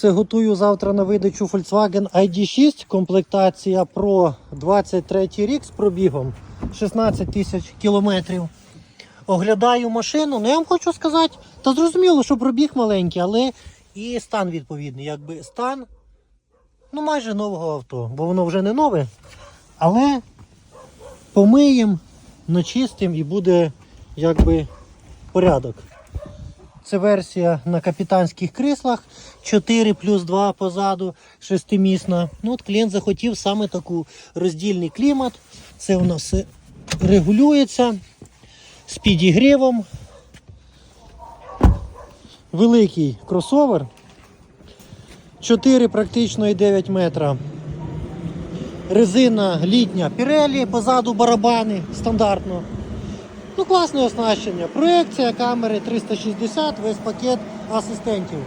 Це готую завтра на видачу Volkswagen ID6, комплектація Pro 23 рік з пробігом 16 тисяч кілометрів. Оглядаю машину, ну я вам хочу сказати, та зрозуміло, що пробіг маленький, але і стан відповідний. Якби стан ну майже нового авто, бо воно вже не нове. Але помиємо, начистимо і буде якби порядок. Це версія на капітанських кріслах 4 плюс 2 позаду, шестимісна. Ну, от клієнт захотів саме таку роздільний клімат. Це у нас регулюється з підігрівом. Великий кросовер. 4 практично і 9 метра. Резина літня Pirelli, позаду барабани стандартно. Ну, класне оснащення. Проекція камери 360, весь пакет асистентів.